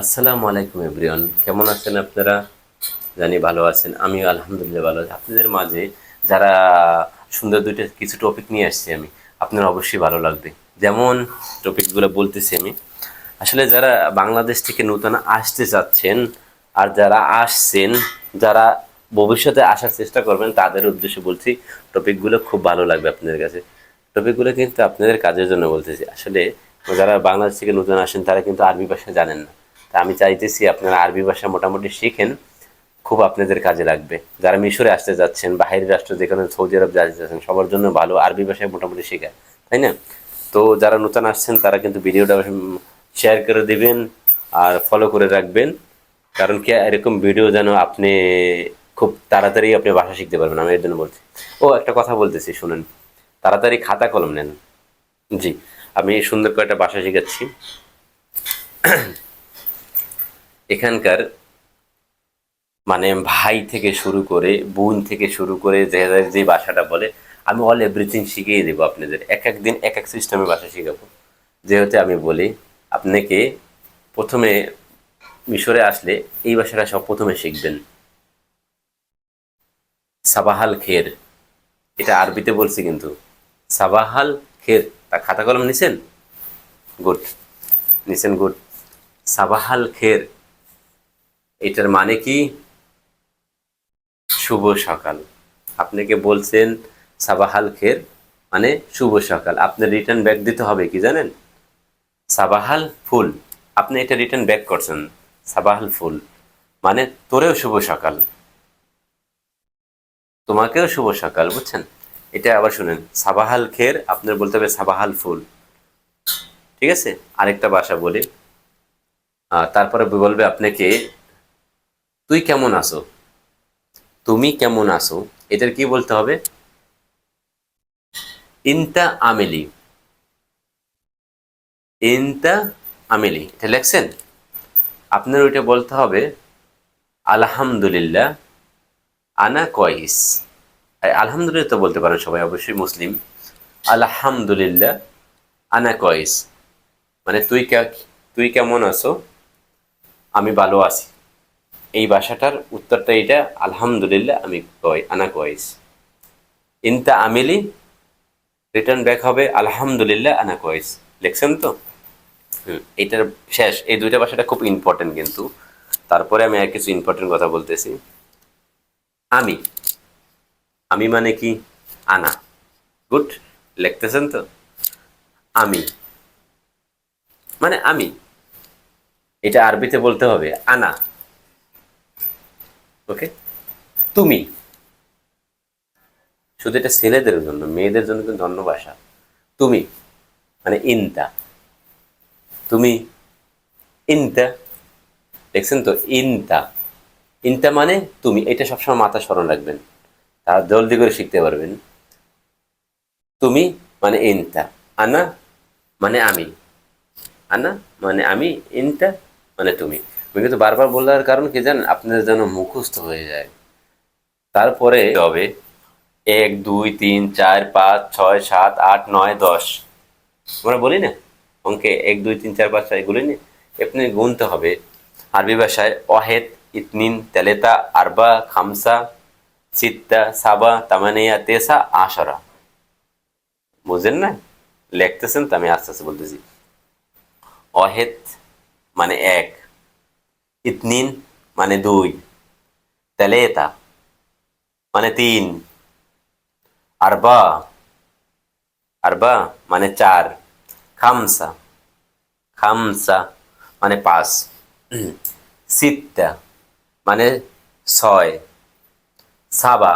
আসসালামু আলাইকুম এভরিওয়ান। কেমন আছেন আপনারা? জানি ভালো আছেন। আমিও আলহামদুলিল্লাহ ভালো আছি। আপনাদের মাঝে যারা সুন্দর দুইটা কিছু টপিক নিয়ে আসছি আমি, আপনার অবশ্যই ভালো লাগবে। যেমন টপিকগুলো বলতেছি আমি, আসলে যারা বাংলাদেশ থেকে নতুন আসতে চাচ্ছেন আর যারা আসছেন, যারা ভবিষ্যতে আসার চেষ্টা করবেন, তাদের উদ্দেশ্যে বলছি টপিকগুলো খুব ভালো লাগবে আপনাদের কাছে। টপিকগুলো কিন্তু আপনাদের কাজের জন্য বলতেছি। আসলে যারা বাংলাদেশ থেকে নতুন আসেন, তারা কিন্তু আরবি ভাষা জানেন না। তা আমি চাইতেছি আপনারা আরবি ভাষা মোটামুটি শিখেন, খুব আপনাদের কাজে লাগবে। যারা মিশরে আসতে যাচ্ছেন বাহিরের রাষ্ট্র যেখানে সৌদি আরব যেতে যাচ্ছেন, সবার জন্য ভালো আরবি ভাষায় মোটামুটি শেখায়, তাই না? তো যারা নতুন আসছেন, তারা কিন্তু ভিডিওটা শেয়ার করে দিবেন আর ফলো করে রাখবেন, কারণ কি এরকম ভিডিও যেন আপনি খুব তাড়াতাড়ি আপনি ভাষা শিখতে পারবেন, আমি এর জন্য বলছি। ও, একটা কথা বলতেছি, শুনেন। তাড়াতাড়ি খাতা কলম নেন। জি, আমি সুন্দর করে একটা ভাষা শেখাচ্ছি। এখানকার মানে ভাই থেকে শুরু করে, বোন থেকে শুরু করে যে যে ভাষাটা বলে, আমি অল এভরিথিং শিখিয়ে দেবো আপনাদের। এক এক দিন, এক এক সিস্টেমে ভাষা শেখাবো। যেহেতু আমি বলি, আপনাকে প্রথমে মিশরে আসলে এই ভাষাটা সব প্রথমে শিখবেন। সাবাহাল খের, এটা আরবিতে বলছি কিন্তু। সাবাহাল খের, তা খাতা কলম নিছেন? গুড নিছেন গুড। সাবাহাল খের এটার মানে কি? শুভ সকাল। আপনাকে বলছেন সাবাহাল খের মানে শুভ সকাল। আপনার রিটার্ন ব্যাক দিতে হবে কি জানেন? সাবাহাল ফুল। আপনি এটা রিটার্ন ব্যাক করছেন, সাবাহাল ফুল। মানে তোরেও শুভ সকাল। তোমাকেও শুভ সকাল, বুঝছেন? এটা আবার শুনেন, সাবাহাল খের, আপনার বলতে হবে সাবাহাল ফুল। ঠিক আছে? আরেকটা বাসা বলি। তারপরে বলবে আপনাকে তুই কেমন আছো? তুমি কেমন আছো? এটার কি বলতে হবে? ইনতা আমেলি। ইনতা আমেলি। এটা লেখছেন? আপনার ওইটা বলতে হবে, আলহামদুলিল্লাহ, আনা কয়েস আলহামদুলিল্লাহ তো বলতে পারেন সবাই, অবশ্যই মুসলিম। আলহামদুলিল্লাহ, আনা কয়েস মানে তুই তুই কেমন আছো? আমি ভালো আছি। এই ভাষাটার উত্তরটা এটা আলহামদুলিল্লাহ, আমি কয় আনা কয়েস ইনতা আমিলি রিটার্ন ব্যাক হবে, আলহামদুলিল্লাহ, আনা কয়েস লিখছেন তো? হুম এটার শেষ। এই দুইটা ভাষাটা খুব ইম্পর্টেন্ট কিন্তু। তারপরে আমি আর কিছু ইম্পর্টেন্ট কথা বলতেছি। আমি। আমি মানে কি? আনা। গুড। লিখতেছেন তো? আমি। মানে আমি। এটা আরবিতে বলতে হবে, আনা। ওকে তুমি। শুধু এটা ছেলেদের জন্য, মেয়েদের জন্য কিন্তু অন্য ভাষা। তুমি মানে ইনতা। তুমি ইনতা। দেখছেন তো? ইনতা। ইনতা মানে তুমি, এটা সবসময় মাথা স্মরণ রাখবেন। তার জলদি করে শিখতে পারবেন। তুমি মানে ইনতা। আনা মানে আমি। আনা মানে আমি ইনটা মানে তুমি। কিন্তু বারবার বলার কারণ কি জানেন? আপনাদের যেন মুখস্থ হয়ে যায়। তারপরে হবে এক, দুই, তিন, চার, পাঁচ, ছয়, সাত, আট, নয়, দশ। আমরা বলি না? অঙ্কে এক, দুই, তিন, চার, পাঁচ, ছয়, এগুলি না গুনতে হবে। আরবি ভাষায় অহেদ, ইতনিন, তেলেতা, আরবা, খামসা, সিত্তা, সাবা, তামানিয়া, তেসা, আশরা। বুঝেন না? লিখতেছেন তো আমি আস্তে আস্তে বলতেছি। অহেত মানে এক। ইতনিন মানে দুই, তেলেতা মানে তিন, আরবা আরবা মানে চার, খামসা খামসা মানে পাঁচ, সিত্তা মানে ছয়, সাবা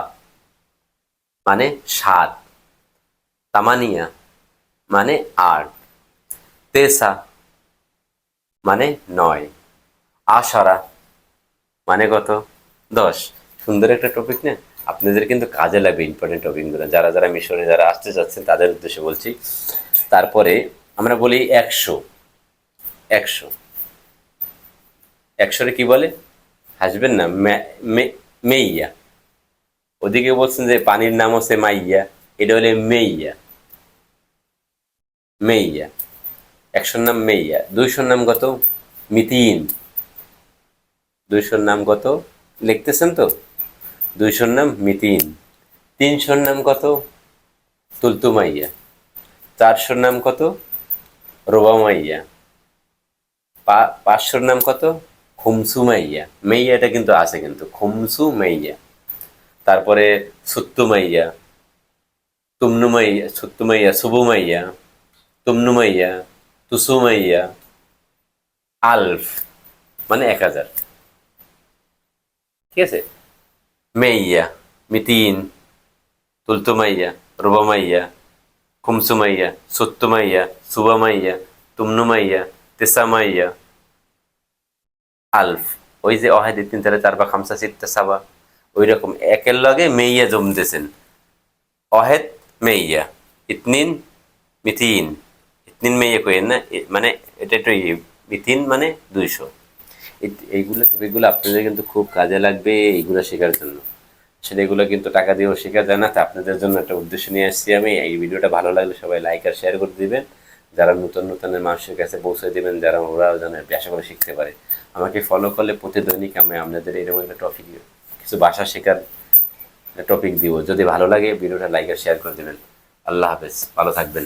মানে সাত, তামানিয়া মানে আট, তেসা মানে নয়। আশারা। মানে কত? দশ। সুন্দর একটা টপিক না? আপনাদের কিন্তু কাজে লাগবে ইম্পর্টেন্ট টপিকগুলো যারা যারা মিশরে যারা আসতে চাচ্ছেন তাদের উদ্দেশ্যে বলছি, তারপরে আমরা বলি একশো। একশো। একশোরে কি বলে? হাসবেন না মেইয়া। ওদিকে বলছেন যে পানির নাম হচ্ছে মাইয়া। এটা হলে মেইয়া। মেইয়া। একশোর নাম মেইয়া। দুইশোর নাম কত? মিতিন। দুইশোর নাম কত? লিখতেছেন তো? দুইশোর নাম মিতিন। তিনশোর নাম কত? তুলতুমাইয়া। চারশোর নাম কত? রোবামাইয়া। পাঁচশোর নাম কত? খুমসু মাইয়া মেইয়াটা কিন্তু আছে কিন্তু খুমসু মাইয়া তারপরে সুত্তু মাইয়া তুমনু মাইয়া সুত্তু মাইয়া সুবু মাইয়া তুমনু মাইয়া তুসু মাইয়া আলফ মানে এক হাজার। ঠিক আছে? মেইয়া, মিতিন, তুলতুমাইয়া, রুবামাইয়া, খুমসুমাইয়া সুত্তুমাইয়া সুবামাইয়া, তুমনুমাইয়া, তেসামাইয়া। আলফ, ওই যে অহাদি তিন চারে চার বা খামসা সিত্তা সাবা ওই রকম একের লগে মেইয়া জমতেছেন। অহেদ, মেইয়া, ইতনিন মিথিন ইতনিন, মেইয়া কইেন না? মানে এটা একটু মিথিন মানে দুইশো। এইগুলো টপিকগুলো আপনাদের কিন্তু খুব কাজে লাগবে এইগুলো শেখার জন্য। আসলে এগুলো কিন্তু টাকা দিয়েও শেখা যায় না, তা আপনাদের জন্য একটা উদ্দেশ্য নিয়ে আসছি আমি। এই ভিডিওটা ভালো লাগলে সবাই লাইক আর শেয়ার করে দিবেন। যারা নতুন নতুন মানুষের কাছে পৌঁছে দিবেন, যারা ওরাও যেন আশা করে শিখতে পারে। আমাকে ফলো করলে প্রতিদৈনিক আমি আপনাদের এরকম একটা টপিক কিছু ভাষা শেখার টপিক দিব। যদি ভালো লাগে, ভিডিওটা লাইক আর শেয়ার করে দেবেন। আল্লাহ হাফেজ, ভালো থাকবেন।